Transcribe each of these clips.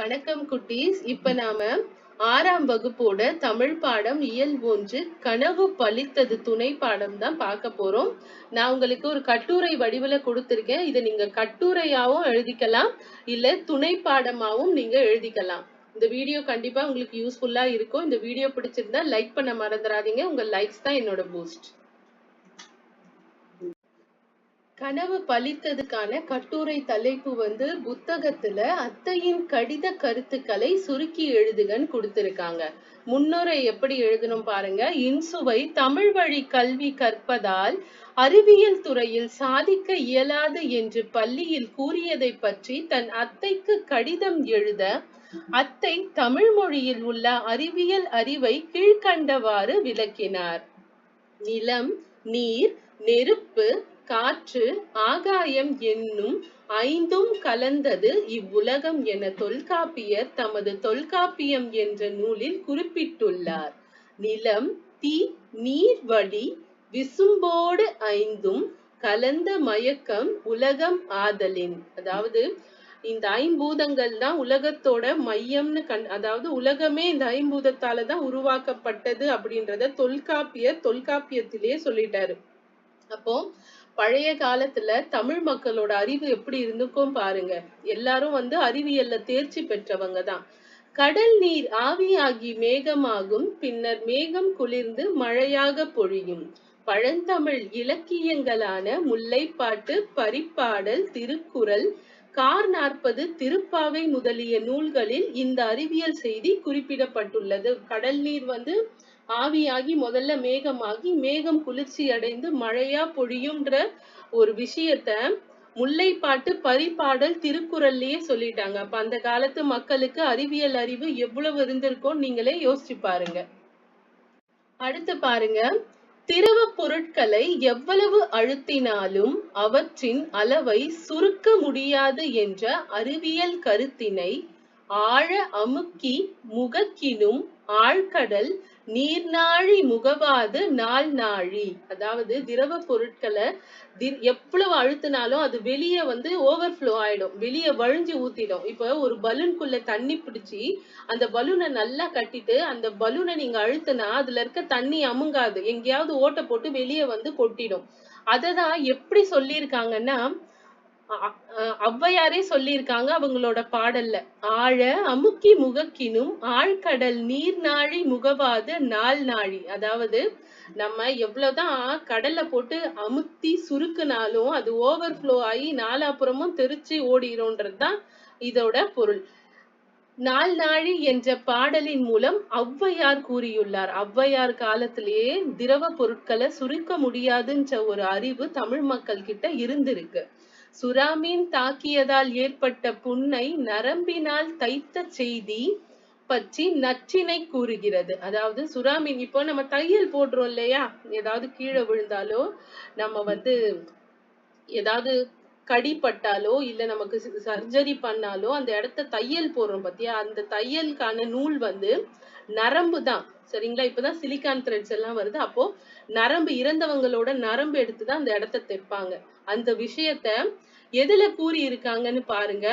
வணக்கம் குட்டீஸ். இப்ப நாம ஆறாம் வகுப்போட தமிழ் பாடம் இயல் ஒன்று கனவு பலித்தது துணை பாடம் தான் பார்க்க போறோம். நான் உங்களுக்கு ஒரு கட்டுரை வடிவில் கொடுத்துருக்கேன். இதை நீங்க கட்டுரையாவும் எழுதிக்கலாம் இல்ல துணை பாடமாவும் நீங்க எழுதிக்கலாம். இந்த வீடியோ கண்டிப்பா உங்களுக்கு யூஸ்ஃபுல்லா இருக்கும். இந்த வீடியோ பிடிச்சிருந்தா லைக் பண்ண மறந்துடாதீங்க. உங்க லைக்ஸ் தான் என்னோட பூஸ்ட் கனவு பலித்ததுக்கான கட்டுரை தலைப்பு வந்து புத்தகத்துல அத்தையின் கடித கருத்துக்களை சுருக்கி எழுதுகன்னு கொடுத்திருக்காங்க. முன்னுரை எப்படி எழுதணும் பாருங்க. இன்சுவை தமிழ் வழி கல்வி கற்பதால் அறிவியல் துறையில் சாதிக்க இயலாது என்று பள்ளியில் கூறியதை பற்றி தன் அத்தைக்கு கடிதம் எழுத அத்தை தமிழ் மொழியில் உள்ள அறிவியல் அறிவை கீழ்கண்டவாறு விளக்கினார். நிலம் நீர் நெருப்பு காற்று ஆகாயம் என்னும் ஐந்தும் கலந்தது இவ்வுலகம் என தொல்காப்பியர் தமது தொல்காப்பியம் என்ற நூலில் குறிப்பிட்டுள்ளார். நிலம் தீ நீர் வழி விசும்போடு ஐந்தும் கலந்த மயக்கம் உலகம் ஆதலின். அதாவது இந்த ஐம்பூதங்கள் தான் உலகத்தோட மையம்னு கண் அதாவது உலகமே இந்த ஐம்பூதத்தால தான் உருவாக்கப்பட்டது அப்படின்றத தொல்காப்பியர் தொல்காப்பியத்திலேயே சொல்லிட்டாரு. அப்போ பழைய காலத்துல தமிழ் மக்களோட அறிவு எப்படி இருந்துக்கும் பாருங்க. எல்லாரும் வந்து அறிவியல்ல தேர்ச்சி பெற்றவங்க தான். கடல் நீர் ஆவியாகி மேகமாகும் பின்னர் மேகம் குளிர்ந்து மழையாக பொழியும். பழந்தமிழ் இலக்கியங்களான முல்லைப்பாட்டு பரிப்பாடல் திருக்குறள் கார் நாற்பது திருப்பாவை முதலிய நூல்களில் இந்த அறிவியல் செய்தி குறிப்பிடப்பட்டுள்ளது. கடல் நீர் வந்து ஆவியாகி முதல்ல மேகமாகி மேகம் குளிர்ச்சி அடைந்து மழையா பொழியும்ன்ற ஒரு விஷயத்த முல்லைப்பாட்டு பரிபாடல் திருக்குறள்லயே சொல்லிட்டாங்க. அப்ப அந்த காலத்து மக்களுக்கு அறிவியல் அறிவு எவ்வளவு இருந்திருக்கும் நீங்களே யோசிச்சு பாருங்க. அடுத்து பாருங்க. திரவ பொருட்களை எவ்வளவு அழுத்தினாலும் அவற்றின் அளவை சுருக்க முடியாது என்ற அறிவியல் கருத்தினை ஆழ அமுக்கி முகக்கினும் ஆழ்கடல் நீர்நாழி முகவாது நாள் நாழி அதாவது திரவ பொருட்களை எவ்வளவு அழுத்தினாலும் அது வெளியே வந்து ஓவர்ஃப்ளோ ஆயிடும். வெளியே வழிஞ்சு ஊத்திடும். இப்போ ஒரு பலூன்குள்ள தண்ணி பிடிச்சி அந்த பலூனை நல்லா கட்டிட்டு அந்த பலூனை நீங்க அழுத்தினா அதுல இருக்க தண்ணி அமுங்காது. எங்கேயாவது ஓட்டை போட்டு வெளியே வந்து கொட்டிடும். அததான் எப்படி சொல்லியிருக்காங்கன்னா ஔவையாரே சொல்லியிருக்காங்க அவங்களோட பாடல்ல. ஆழ அமுக்கி முகக்கினும் ஆழ்கடல் நீர் நாழி முகவாது நாள் நாழி. அதாவது நம்ம எவ்வளவுதான் கடல்ல போட்டு அமுத்தி சுருக்குனாலும் அது ஓவர்ஃப்ளோ ஆகி நாலாப்புறமும் தெரிச்சு ஓடிடும்ன்றதுதான் இதோட பொருள். நாள் நாழி என்ற பாடலின் மூலம் ஔவையார் கூறியுள்ளார். ஔவையார் காலத்திலேயே திரவ பொருட்களை சுருக்க முடியாதுன்ற ஒரு அறிவு தமிழ் மக்கள் கிட்ட இருந்திருக்கு. சுறாமீன் தாக்கியதால் ஏற்பட்ட புண்ணை நரம்பினால் தைத்த செய்தி பற்றி நச்சினை கூறுகிறது. அதாவது சுறாமீன் இப்போ நம்ம தையல் போடுறோம் இல்லையா? ஏதாவது கீழே விழுந்தாலோ நம்ம வந்து ஏதாவது கடிப்பட்டாலோ இல்ல நமக்கு சர்ஜரி பண்ணாலோ அந்த இடத்த தையல் போடுறோம் பத்தியா? அந்த தையலுக்கான நூல் வந்து நரம்பு தான் சரிங்களா? இப்பதான் சிலிக்கான் த்ரெட்ஸ் எல்லாம் வருது. அப்போ நரம்பு இறந்தவங்களோட நரம்பு எடுத்துதான் அந்த இடத்த தைப்பாங்க. அந்த விஷயத்த எதுல கூறி இருக்காங்கன்னு பாருங்க.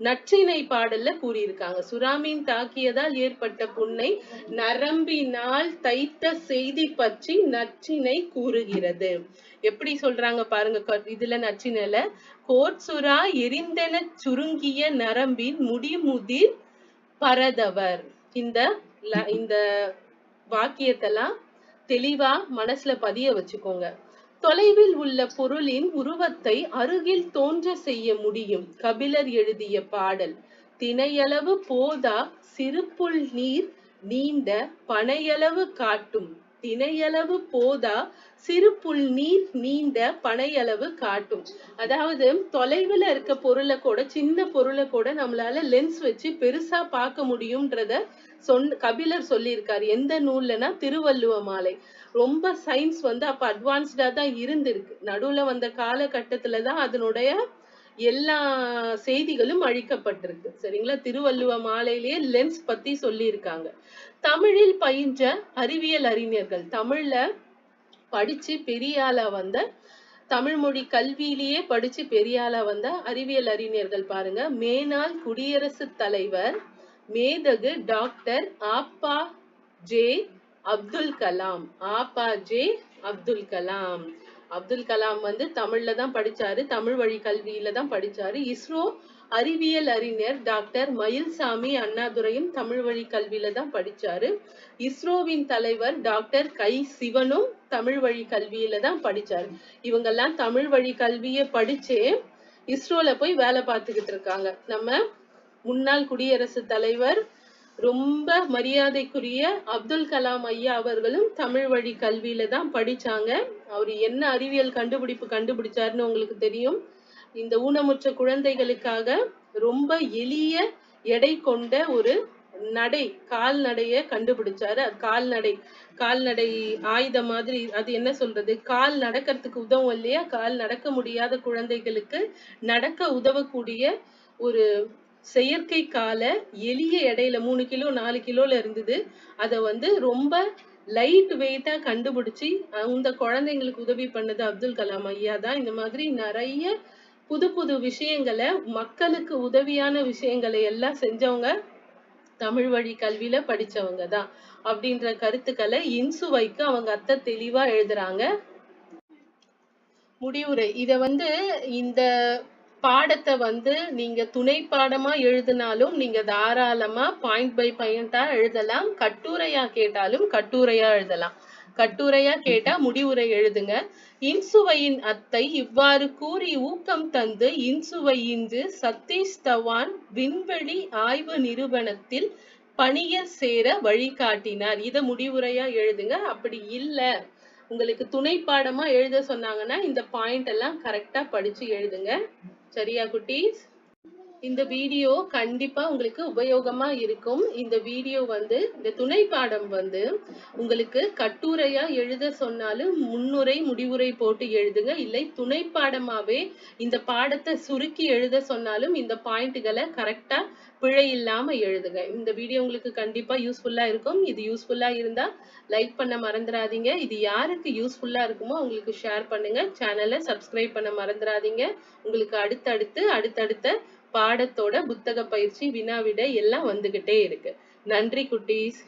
நற்றினை பாடல்ல கூறியிருக்காங்க. சுறாமீன் தாக்கியதால் ஏற்பட்ட புண்ணை நரம்பினால் தைத்த செய்தி பற்றி நற்றினை கூறுகிறது. எப்படி சொல்றாங்க பாருங்க. இதுல நற்றினைல கோட்சுரா எரிந்தென சுருங்கிய நரம்பின் முடிமுதிர் பரதவர். இந்த இந்த வாக்கியத்தெல்லாம் தெளிவா மனசுல பதிய வச்சுக்கோங்க. தொலைவில் உள்ள பொருளின் உருவத்தை அருகில் தோன்ற செய்ய முடியும். கபிலர் எழுதிய பாடல் தினையளவு போதா சிறுப்புள் நீர் நீண்ட பனையளவு காட்டும். தினையளவு போதா சிறு புல் நீர் நீண்ட பனையளவு காட்டும். அதாவது தொலைவுல இருக்க பொருளை கூட சின்ன பொருளை கூட நம்மளால லென்ஸ் வச்சு பெருசா பார்க்க முடியும்ன்றத சொன் கபிலர் சொல்லியிருக்காரு. எந்த நூல்லனா திருவள்ளுவ மாலை. ரொம்ப சயின்ஸ் வந்து அப்ப அட்வான்ஸ்டா தான் இருந்திருக்கு. நடுவுல வந்த காலகட்டத்துல தான் அதனுடைய எல்லா செய்திகளும் அழிக்கப்பட்டிருக்கு. சரிங்களா? திருவள்ளுவ மாலையிலேயே லென்ஸ் பத்தி சொல்லியிருக்காங்க. தமிழில் பயின்ற அறிவியல் அறிஞர்கள் தமிழ்ல படிச்சு பெரிய ஆளா வந்த தமிழ் மொழி கல்வியிலேயே படிச்சு பெரிய ஆளா வந்த அறிவியல் அறிஞர்கள் பாருங்க. மேனால் குடியரசுத் தலைவர் மேதகு டாக்டர் ஆப்பா ஜே அப்துல் கலாம். ஆப்பா ஜே அப்துல் கலாம். அப்துல் கலாம் வந்து தமிழ்ல தான் படிச்சாரு. தமிழ் வழி கல்வியில தான் படிச்சாரு. இஸ்ரோ அறிவியல் அறிஞர் டாக்டர் மயில்சாமி அண்ணாதுரையும் தமிழ் வழி கல்வியில தான் படிச்சாரு. இஸ்ரோவின் தலைவர் டாக்டர் கை சிவனும் தமிழ் வழி கல்வியில தான் படிச்சாரு. இவங்கெல்லாம் தமிழ் வழி கல்வியை படிச்சே இஸ்ரோல போய் வேலை பார்த்துக்கிட்டு இருக்காங்க. நம்ம முன்னாள் குடியரசு தலைவர் ரொம்ப மரியாதைக்குரிய அப்துல் கலாம் ஐயா அவர்களும் தமிழ் வழி கல்வியில தான் படிச்சாங்க. அவர் என்ன அறிவியல் கண்டுபிடிப்பு கண்டுபிடிச்சாருன்னு உங்களுக்கு தெரியும். இந்த ஊனமுற்ற குழந்தைகளுக்காக ரொம்ப எளிய எடை கொண்ட ஒரு நடை கால்நடைய கண்டுபிடிச்சாரு. கால்நடை கால்நடை ஆயுதம் மாதிரி அது என்ன சொல்றது? கால் நடக்கிறதுக்கு உதவும் இல்லையா? கால் நடக்க முடியாத குழந்தைகளுக்கு நடக்க உதவக்கூடிய ஒரு செயற்கை கால எளிய எடையில மூணு கிலோ நாலு கிலோல இருந்தது. அதை வந்து ரொம்ப லைட் வெயிட்டா கண்டுபிடிச்சி அந்த குழந்தைங்களுக்கு உதவி பண்ணது அப்துல் கலாம் ஐயா தான். இந்த மாதிரி நிறைய புது புது விஷயங்களை மக்களுக்கு உதவியான விஷயங்களை எல்லாம் செஞ்சவங்க தமிழ் வழி கல்வியில படிச்சவங்க தான். அப்படின்ற கருத்துக்களை இன்சுவைக்கு அவங்க அத்தை தெளிவா எழுதுறாங்க. முடிவுரை. இத வந்து இந்த பாடத்தை வந்து நீங்க துணை பாடமா எழுதினாலும் நீங்க தாராளமா பாயிண்ட் பை பாயிண்டா எழுதலாம். கட்டுரையா கேட்டாலும் கட்டுரையா எழுதலாம். கட்டுரையா கேட்டா முடிவுரை எழுதுங்க. இன்சுவையின் அத்தை இவ்வாறு கூறி ஊக்கம் தந்து இன்சுவை இன்று சதீஷ் தவான் விண்வெளி ஆய்வு நிறுவனத்தில் பணிய சேர வழிகாட்டினார். இத முடிவுரையா எழுதுங்க. அப்படி இல்ல. உங்களுக்கு துணை பாடமா எழுத சொன்னாங்கன்னா இந்த பாயிண்ட் எல்லாம் கரெக்டா படிச்சு எழுதுங்க. சரியா குட்டீஸ் இந்த வீடியோ கண்டிப்பா உங்களுக்கு உபயோகமா இருக்கும். இந்த வீடியோ வந்து இந்த துணை பாடம் வந்து உங்களுக்கு கட்டுரையா எழுத சொன்னாலும் முன்னுரை முடிவுரை போட்டு எழுதுங்க. இல்லை துணை பாடமாவே இந்த பாடத்தை சுருக்கி எழுத சொன்னாலும் இந்த பாயிண்ட்களை கரெக்டா பிழை இல்லாம எழுதுங்க. இந்த வீடியோ உங்களுக்கு கண்டிப்பா யூஸ்ஃபுல்லா இருக்கும். இது யூஸ்ஃபுல்லா இருந்தா லைக் பண்ண மறந்துடாதீங்க. இது யாருக்கு யூஸ்ஃபுல்லா இருக்குமோ உங்களுக்கு ஷேர் பண்ணுங்க. சேனலை சப்ஸ்கிரைப் பண்ண மறந்துடாதீங்க. உங்களுக்கு அடுத்தடுத்து அடுத்தடுத்த பாடத்தோட புத்தக பயிற்சி வினா விடை எல்லாம் வந்துகிட்டே இருக்கு. நன்றி குட்டீஸ்.